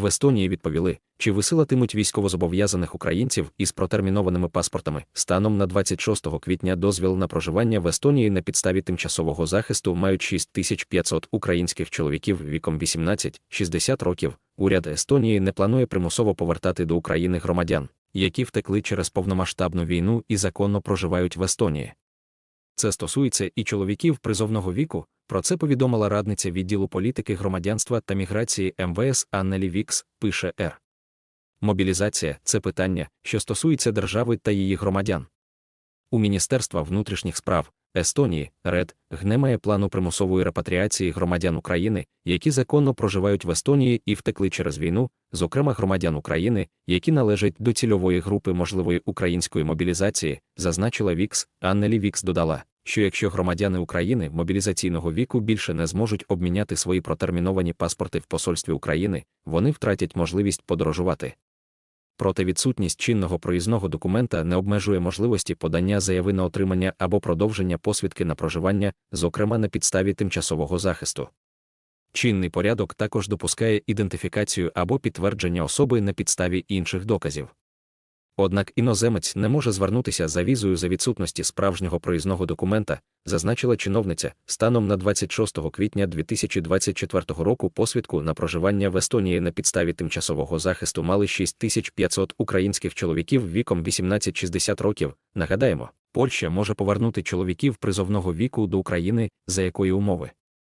В Естонії відповіли, чи висилатимуть військовозобов'язаних українців із протермінованими паспортами. Станом на 26 квітня дозвіл на проживання в Естонії на підставі тимчасового захисту мають 6500 українських чоловіків віком 18-60 років. Уряд Естонії не планує примусово повертати до України громадян, які втекли через повномасштабну війну і законно проживають в Естонії. Це стосується і чоловіків призовного віку. Про це повідомила радниця відділу політики громадянства та міграції МВС Аннелі Вікс, пише Р. Мобілізація це питання, що стосується держави та її громадян. У Міністерства внутрішніх справ Естонії РЕД немає плану примусової репатріації громадян України, які законно проживають в Естонії і втекли через війну, зокрема громадян України, які належать до цільової групи можливої української мобілізації, зазначила Вікс. Аннелі Вікс додала, що якщо громадяни України мобілізаційного віку більше не зможуть обміняти свої протерміновані паспорти в посольстві України, вони втратять можливість подорожувати. Проте відсутність чинного проїзного документа не обмежує можливості подання заяви на отримання або продовження посвідки на проживання, зокрема на підставі тимчасового захисту. Чинний порядок також допускає ідентифікацію або підтвердження особи на підставі інших доказів. Однак іноземець не може звернутися за візою за відсутності справжнього проїзного документа, зазначила чиновниця, станом на 26 квітня 2024 року посвідку на проживання в Естонії на підставі тимчасового захисту мали 6500 українських чоловіків віком 18-60 років. Нагадаємо, Польща може повернути чоловіків призовного віку до України, за якої умови.